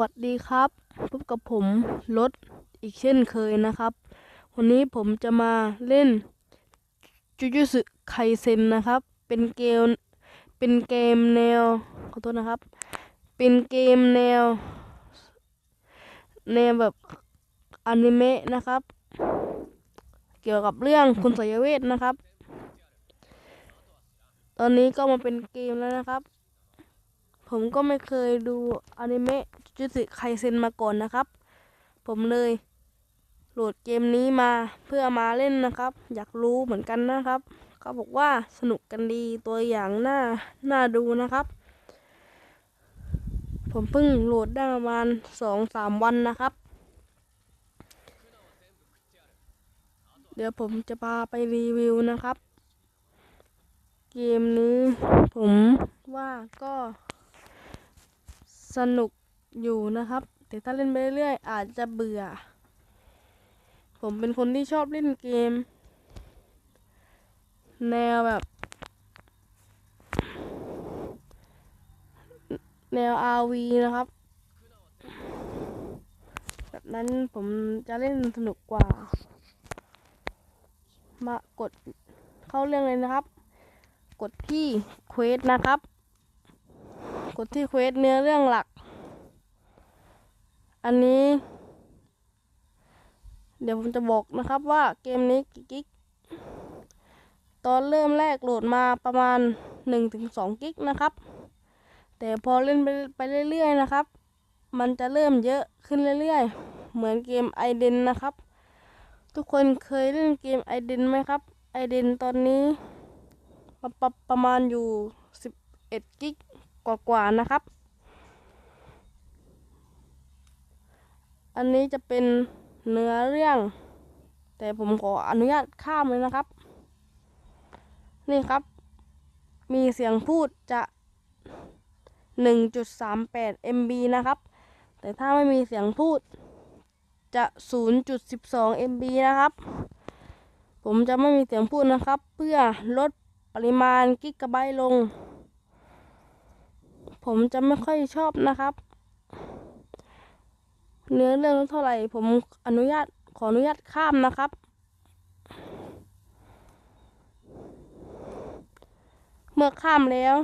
วัสดีครับพบกับผมรถอีกเช่นเคยนะครับ วันนี้ผมจะมาเล่นจูจูสึไคเซนนะครับ เป็นเกมเป็นเกมแนวขอโทษนะครับ เป็นเกมแนว แนวแบบอนิเมะนะครับ เกี่ยวกับเรื่องคุณสายเวทนะครับ ตอนนี้ก็มาเป็นเกมแล้วนะครับ ผมก็ไม่เคยดูอนิเมะจูสึไคเซนมาก่อนนะครับ ผมเลยโหลดเกมนี้มาเพื่อมาเล่นนะครับ อยากรู้เหมือนกันนะครับเขาบอกว่าสนุกกันดีตัวอย่างน่าน่าดูนะครับ ผมเพิ่งโหลดได้ประมาณสองสามวันนะครับ เดี๋ยวผมจะพาไปรีวิวนะครับ เกมนี้ผมว่าก็ สนุกอยู่นะครับ แต่ถ้าเล่นไปเรื่อยๆอาจจะเบื่อ ผมเป็นคนที่ชอบเล่นเกม แนวแบบ แนว RV นะครับ แบบนั้นผมจะเล่นสนุกกว่า มากดเข้าเรื่องเลยนะครับ กดที่เควสนะครับ กดที่เควสเนื้อเรื่องหลัก อันนี้ เดี๋ยวผมจะบอกนะครับว่าเกมนี้กิกตอนเริ่มแรกโหลดมาประมาณ 1-2 กิกนะครับ แต่พอเล่นไปไปเรื่อยๆนะครับ มันจะเริ่มเยอะขึ้นเรื่อยๆ เหมือนเกมไอเดนนะครับ ทุกคนเคยเล่นเกมไอเดนไหมครับไอเดนตอนนี้ประประประมาณอยู่ 11 กิก กว่าๆนะครับ อันนี้จะเป็นเนื้อเรื่อง แต่ผมขออนุญาตข้ามเลยนะครับ นี่ครับ มีเสียงพูดจะ 1.38 MB นะครับ แต่ถ้าไม่มีเสียงพูดจะ 0.12 MB นะครับ ผมจะไม่มีเสียงพูดนะครับ เพื่อลดปริมาณกิกะไบต์ลง ผมจะไม่ค่อยชอบนะครับ เนื้อเรื่องเท่าไหร่ ผมอนุญาตขออนุญาตข้ามนะครับ เมื่อข้ามแล้ว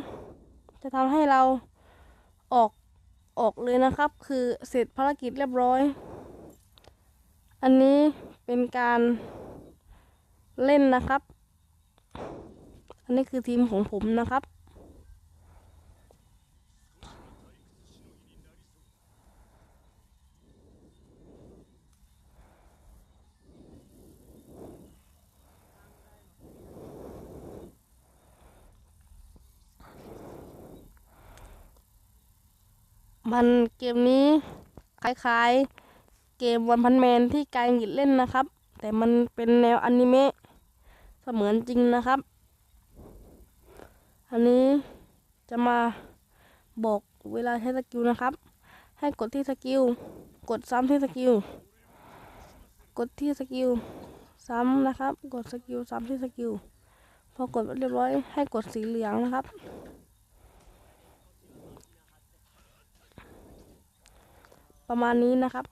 จะทำให้เราออกออกเลยนะครับ คือเสร็จภารกิจเรียบร้อย อันนี้เป็นการเล่นนะครับ อันนี้คือทีมของผมนะครับ มันเกมนี้คล้ายๆ เกมวันพันแมนที่กายหงิดเล่นนะครับ แต่มันเป็นแนวอนิเมะเสมือนจริงนะครับ อันนี้จะมาบอกเวลาใช้สกิลนะครับ ให้กดที่สกิล กดซ้ำที่สกิล กดที่สกิล ซ้ำนะครับ กดสกิลซ้ำที่สกิล พอกดเรียบร้อยให้กดสีเหลืองนะครับ ประมาณนี้นะครับ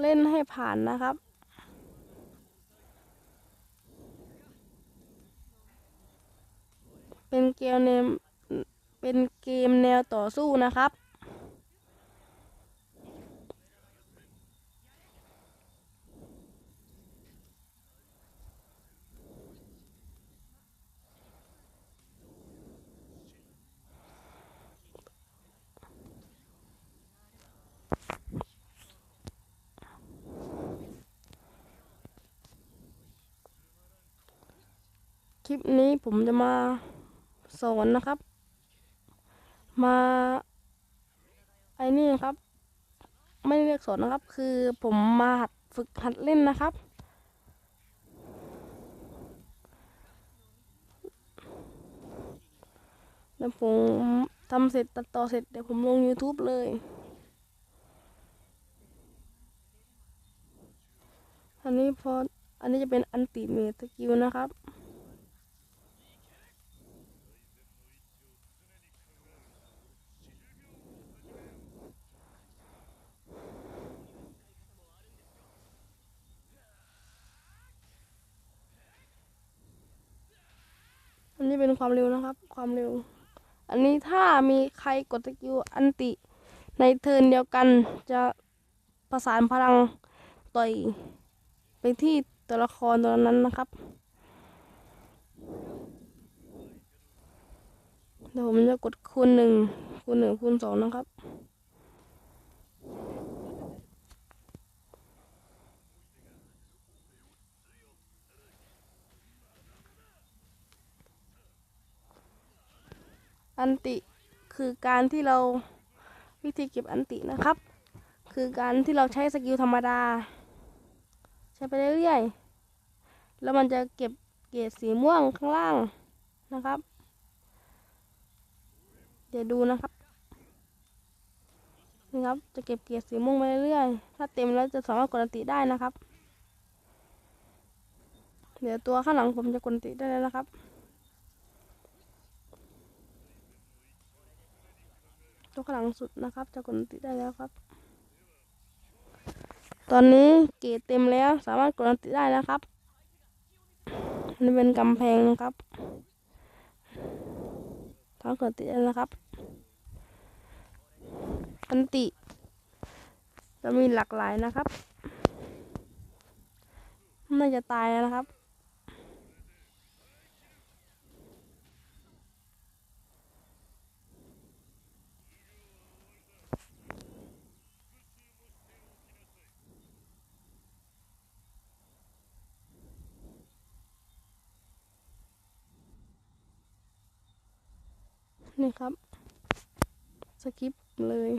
เล่นให้ผ่านนะครับ เป็นเกมเนมเป็นเกมแนวต่อสู้นะครับ คลิปนี้ผมจะมาสอนนะครับ มาไอ้นี่ครับ ไม่เรียกสอนนะครับ คือผมมาหัดฝึกหัดเล่นนะครับเดี๋ยวผมทำเสร็จตัดต่อเสร็จเดี๋ยวผมลง YouTube เลย อันนี้พออันนี้จะเป็นอันติเมตสกิลนะครับ จะเป็นความเร็วนะครับ ความเร็ว อันนี้ถ้ามีใครกดสกิลอันติ ในเทิร์นเดียวกันจะประสานพลังต่อยไปที่ตัวละครตัวนั้นนะครับเดี๋ยวผมจะกดคูณหนึ่งคูณหนึ่งคูณสองนะครับ อันติคือการที่เราวิธีเก็บอันตินะครับ คือการที่เราใช้สกิลธรรมดา ใช้ไปเรื่อยๆแล้วมันจะเก็บเกรดสีม่วงข้างล่างนะครับ เดี๋ยวดูนะครับนี่ครับจะเก็บเกรติสีม่วงไปเรื่อยๆถ้าเต็มแล้วจะสามารถกดอันติได้นะครับ เดี๋ยวตัวข้างหลังผมจะกดอันติได้แล้วนะครับ ตัวข้างหลังสุดนะครับจะกดติได้แล้วครับ ตอนนี้เกรดเต็มแล้วสามารถกดติได้แล้วครับอันนี่เป็นกำแพงนะครับทากดติได้แล้วครับอันติ จะมีหลากหลายนะครับน่าจะตายแล้วนะครับ นี่ครับ สกิปเลย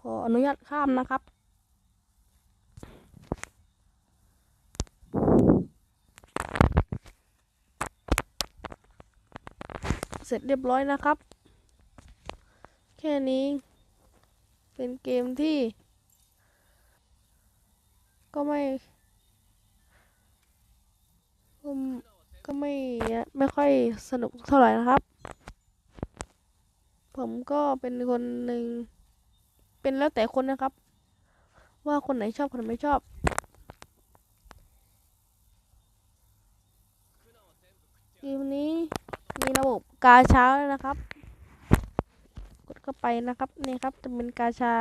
ขออนุญาตข้ามนะครับ เสร็จเรียบร้อยนะครับ แค่นี้ เป็นเกมที่ ก็ไม่ก็ ก็ไม่ไม่ค่อยสนุกเท่าไหร่นะครับ ผมก็เป็นคนหนึ่งเป็นแล้วแต่คนนะครับ ว่าคนไหนชอบคนไหนไม่ชอบเกมนี้มีระบบกาชาด้วยนะครับ กดเข้าไปนะครับนี่ครับจะเป็นกาชา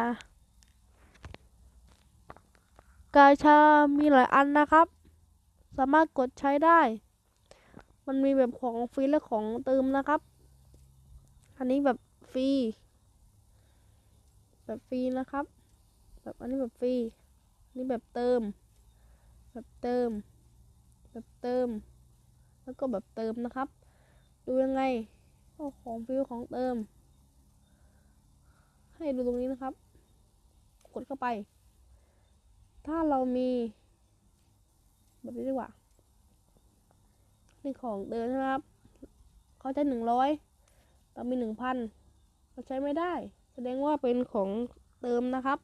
กาชามีหลายอันนะครับ สามารถกดใช้ได้ มันมีแบบของฟรีและของเติมนะครับ อันนี้แบบฟรี แบบฟรีนะครับ แบบอันนี้แบบฟรีนนี่แบบเติม แบบเติม แบบเติม แล้วก็แบบเติมนะครับ ดูยังไงก็ของฟรีของเติม ให้ดูตรงนี้นะครับ กดเข้าไป ถ้าเรามี แบบนี้ดีกว่า นี่ของเติมใช่ไหมครับ เขาใช้หนึ่งร้อยเรามีหนึ่งพันเราใช้ไม่ได้ แสดงว่าเป็นของเติมนะครับ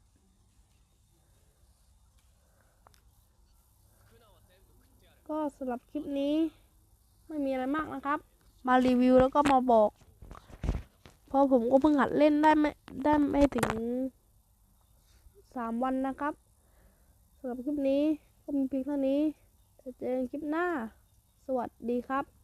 ก็สำหรับคลิปนี้ ไม่มีอะไรมากนะครับ มารีวิวแล้วก็มาบอกเพราะผมก็เพิ่งหัดเล่นได้ไม่ได้ไม่ถึงสามวันนะครับสำหรับคลิปนี้ก็มีเพียงเท่านี้จะเจอกันคลิปหน้า สวัสดีครับ